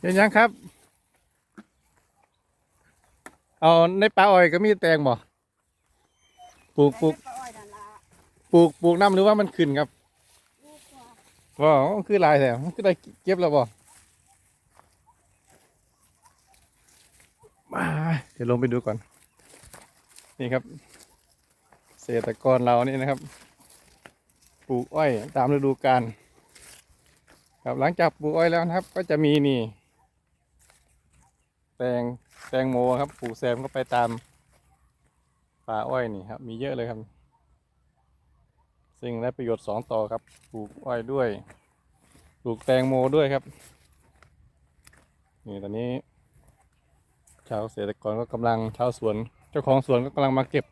เห็นยังครับ เอาในป่าอ้อยก็มีแตงบ่ปลูกปลูกปลูกปลูกน้ำหรือว่ามันขึ้นครับว่าคือลายแถวมันคือได้เก็บแล้วบ่มาเดี๋ยวลงไปดูก่อน นี่ครับเกษตรกรเรานี่นะครับ ปลูกอ้อยตามฤดูกาลครับหลังจากปลูกอ้อยแล้วนะครับ ก็จะมีนี่ แตงแตงโมครับปลูกแซมก็ไปตามป่าอ้อยนี่ครับ มีเยอะเลยครับ ซึ่งได้ประโยชน์สองต่อครับปลูกอ้อยด้วยปลูกแตงโมด้วยครับนี่ตอนนี้ ชาวเกษตรกรก็กำลังชาวสวน เจ้าของสวนก็กำลังมาเก็บ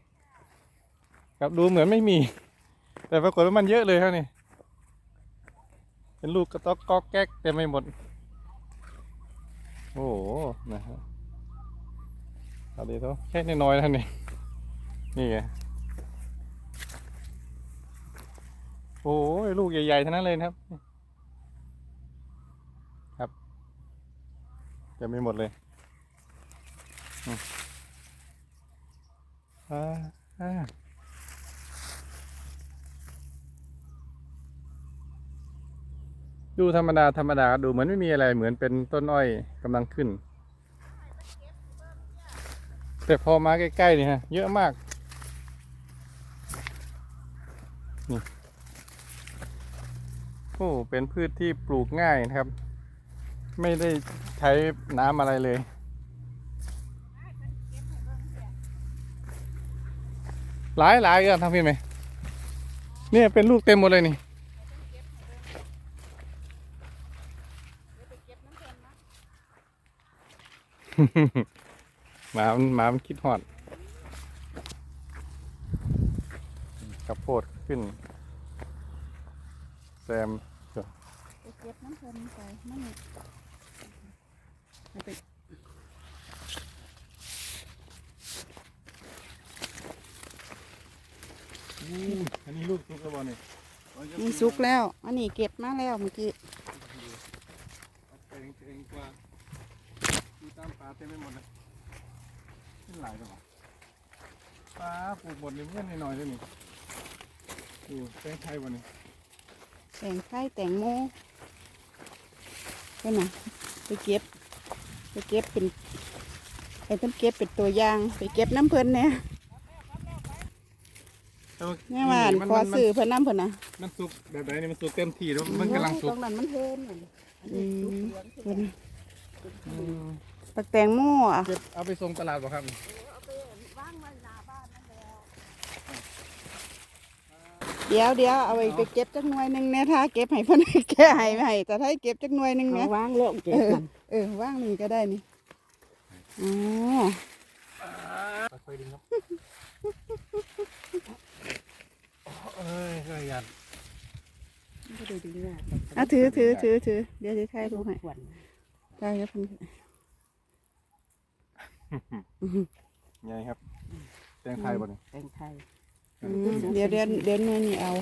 ครับดูเหมือนไม่มี แต่ปรากฏว่ามันเยอะเลยครับนี่เป็นลูกกระต๊อกก๊อกแก๊กเต็มไปหมด โอ้โหนะครับเอาดีท่าแค่น้อยๆนะนี่นี่ไงโอ้ยลูกใหญ่ๆทั้งนั้นเลยนะครับครับเต็มไปหมดเลยอ่าอ่า ดูธรรมดาธรรมดาดูเหมือนไม่มีอะไรเหมือนเป็นต้นอ้อยกำลังขึ้น แต่พอมาใกล้ๆนี่ฮะเยอะมากนี่โอ้เป็นพืชที่ปลูกง่ายนะครับ ไม่ได้ใช้น้ำอะไรเลย หลายหลายกันทำพี่ไหมเนี่ยเป็นลูกเต็มหมดเลยนี่ หมามันหมามันคิดฮอดกับโพดขึ้น แซมไปเก็บน้ำเพิ่นไปมันมันเป็นอันนี้ลูกทุกกระบอกนี่มีสุกแล้ว อันนี้เก็บมาแล้วเมื่อกี้ เองเองกว่า ดูตามป่าเต็มไปหมดเลยขึ้นหลายจังหวะปลาปลูกหมดเลยเพื่อนหน่อยๆเลยนี่ดูแตงไทยวันนี้แตงไข่แตงโมก็น่ะไปเก็บไปเก็บเป็นไปเพิ่นเก็บเป็นตัวอย่างไปเก็บน้ำเพิ่นเนี่ยแม่ว่าอันมันขอมันซื้อเพิ่นน้ำเพิ่นน่ะมันสุกแบบไหนนี่มันสุกเต็มที่แล้วมันกำลังสุตกรงนั้นมันเทินน่ะอืมเพิ่นอืม ปักแตงโมอะเก็บเอาไปส่งตลาดบ่ครับเดี๋ยวเดี๋ยวเอาไปไปเก็บจักหน่วยหนึงแน่ถ้าเก็บให้เพิ่นแก้ให้ไม่ให้แต่ถ้าให้เก็บจักหน่วยหนึงเอาเนี่ยวางโลกเจ็บกันเออว่างนี่ก็ได้นี่อ๋อค่อยๆดึงครับเอ้ยก็ยันก็ดูดีเนี่ยอะถือถือถือถือเดี๋ยวจะถ่ายรูปให้ขวัญได้ครับ คุณไงครับ แตงไทยบ่นี่แตงไทยอืมเดี๋ยวเดี๋ยวเดี๋ยวหน่วยนี่เอา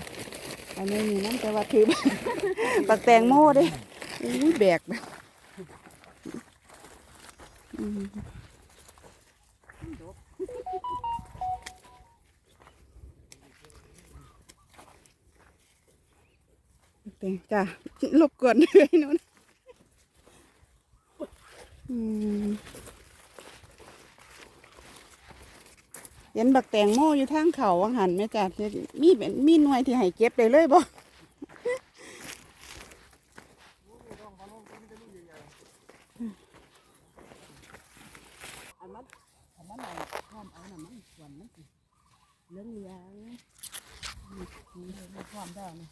เอาหน่วยนี่นั่นแต่ว่าถือปักแตงโมเด้อุ้ยแบกแบบอืมปักแตงจ้ะรบกวนด้วยนู้นอืม เห็นบักแตงโมอยู่ทางเขาวังหันไหมจ้ะที่มีเป็นมีหน่วยที่ให้เก็บได้เลยบ่อันมันอันมันอะไรข้ามเอาน่ะมันขวัญมันสิเหลืองเหลืองมีความได้นะ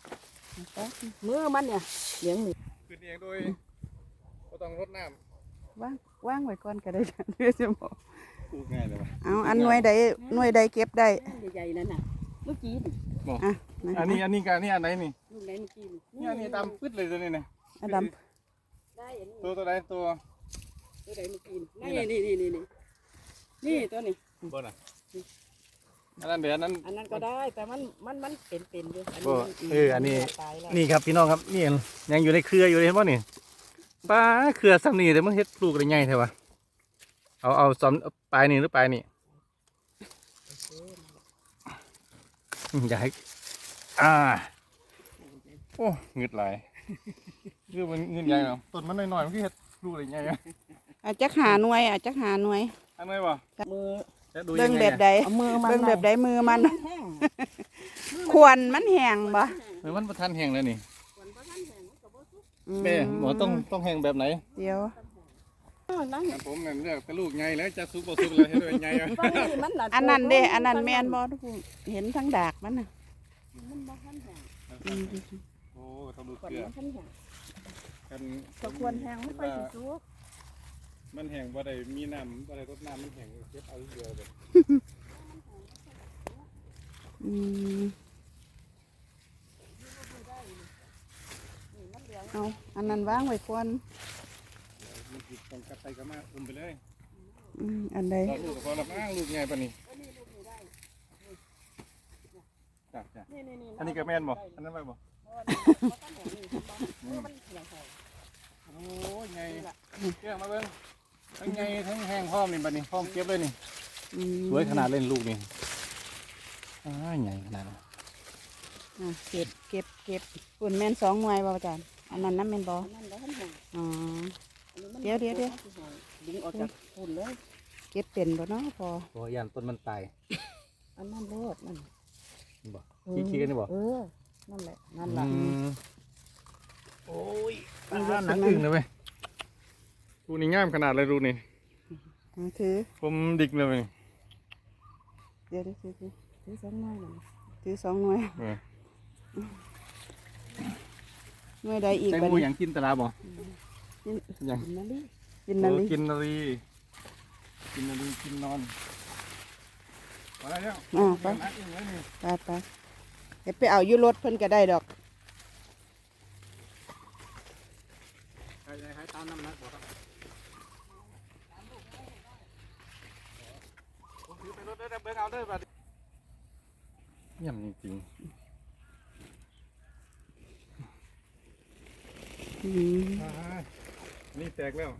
มือมันเนี่ยเหลืองเหลืองขึ้นเองโดยก็ต้องรดน้ว่างว่างไว้ก่อนก็ได้จ้ะเดี๋ยวจะบอกำ ปลูกง่ายเลยวะเอาอันหน่วยใดหน่วยใดเก็บได้ใหญ่ๆนั่นน่ะเมื่อกี้นี่อะนะอันนี้อันนี้กับอันนี้อันไหนนี่ลูกไหนเมื่อกี้นี่นี่อันนี้ตามพืชเลยตัวนี้เนี่ยอดัมได้อันนี้ตัวตัวใดตัวตัวไหนเมื่อกี้นี่นี่นี่นี่นี่นี่ตัวนี้บนอะอันนั้นเดี๋ยวอันนั้นอันนั้นก็ได้แต่มันมันมันเป็นเป็นอยู่อันบ่นี้เอออันนี้ตายแล้วนี่ครับพี่น้องครับนี่ยังอยู่ในเครืออยู่เลยเห็นป่ะนี่ป้าเครือซ้ำนี่เดี๋ยวมันเฮ็ดปลูกได้ไงเถอะวะ เอาเอาซ้ำเอาปลายนี่หรือปลายนี่อืมอย่าให้อ่าโอ้เงืดไหลายคือมันเงินใหญ่เนาะต้นมันน้อยๆมันก็เฮ็ดปลูกได้ไงอะอาจจะหาหน่วยอาจจะหาหน่วยอันไหนบ่มือจะดูเบิ่ยังงไงแบบอะใดเอามือมันเบิ่งแบบใดมือมันแห้งควรมันแห้งบ่เออมันประทันแห้งแล้วนี่อืแม่หมอต้องต้องแห้งแบบไหน เดี๋ยว นั่นผมนั่นเลือกแต่ลูกไงแล้วจะซุกบ่ซุกเลยให้ด้วยไงอะฟังนี่มันน่ะอันนั้นเด้อันนั้นแม่นบ่ทุกคนเห็นทั้งดากมันน่ะมันบ่ทันแห้งอืมโอ้ต้องดูก่อนเกลือมันทันแห้งกันก็ควรแห้งไม่ค่อยสิสุกมันแห้งบ่ได้มีน้ำบ่ได้รดน้ำมันแห้งเก็บเอาเดียวเลยอืมเอาอันนั้นวางไว้ควรมัน สิต้องกัดไปก็มาอุ้มไปเลยอืมอันใดรอลูกก็พอละมั้งลูกไงปะนี่จ้ะจ้ะนี่นี่อันนี้ก็แม่นบ่อันนั้นไปบ่มือมันเหี่ยวหอยโอ้ยไงเกี่ยงมาเบิ่งทั้งไงทั้งแห้งพร้อมนี่บัดนี้พร้อมเก็บเลยนี่อืมสวยขนาดเล่นลูกนี่อ้าใหญ่ขนาดนั้นอะเก็บเก็บเก็บปุ่นแม่นสองหน่วยบ่อาจารย์อันนั้นน้ำแม่นบ่อันนั้นบ่ทันแห้งอ๋ออันนี้มัน เดี๋ยวเดี๋ยวเดี๋ยวดึงออกจากฝุ่นเลยเก็บเป็นบ่เนาะพอโอ้ยยันต้นมันตายอันนั้นโลดนั่นนี่บ่เออขี้ๆกันนี่บ่เออนั่นแหละนั่นล่ะอืมโอ้ยมันอ่าเล็กหนังขึ้อึ่นงมาเลยเว้ยรูนี่งามขนาดเลยรูนี่อะถือผมดิกเลยเว้ยเดี๋ยวเดี๋ยวถือถือถือสองไม้นั่นถือสองหน่วยเออหน่วยใดอีกแตงบัดโมนี้อย่างกินตลาบ่อ ย่างกินนั่นดิกินนั่นโอ้ลิกินนารีกินนารีกินนอนมาแล้วอ่าไปหนังอึ่งแล้วนี่ไปไปเดี๋ยวไปเอาอยู่รถเพิ่นก็ได้ดอกใครใครตามน้ำหนักบ่ครับผมถือไปรถเด้อเบิ่งเอาเด้อบัดเยี่ยมจริงอืมๆอ่า นี่แตกแล้ว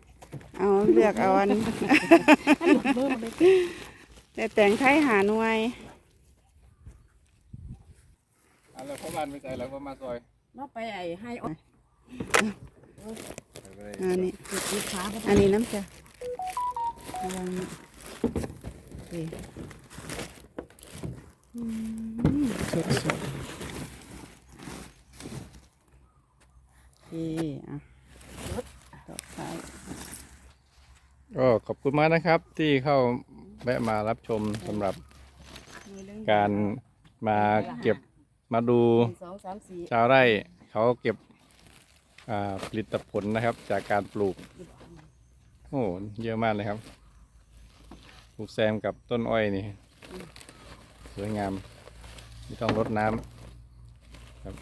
เอาเลือกเอาอันมือมันเลยแต่แต่งไทยหาหน่วยเอันแล้วพ่อบ้านไปใจแล้วก็มาซอยมาไปไอ้ให้ออกไปเลยอันนี้ติดขาบ่อันนี้น้ำจ้ะระวังนี่นี่อืมสดสดโอเคอะต่อไป ก็ขอบคุณมากนะครับที่เข้าแวะมารับชมสำหรับการมาเก็บมาดูหนึ่งสองสามสี่ชาวไร่เขาเก็บอ่าผลิตผลนะครับ จากการปลูก โอ้โหเยอะมากเลยครับปลูกแซมกับต้นอ้อยนี่ สวยงามไม่ต้องรดน้ำครับ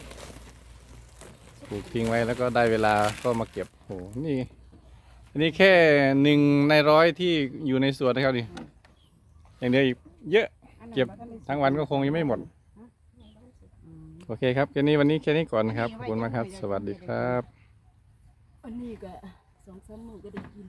ปลูกทิ้งไว้แล้วก็ได้เวลาก็มาเก็บโอ้โหนี่ อันนี้แค่หนึ่งในร้อยที่อยู่ในสวนนะครับดิอย่างเดียวอีกเยอะ เก็บทั้งวันก็คงยังไม่หมด โอเคครับแค่นี้วันนี้แค่นี้ก่อนครับขอบคุณมากครับ สวัสดีครับ อันนี้ก็สองสามมือก็ได้กิน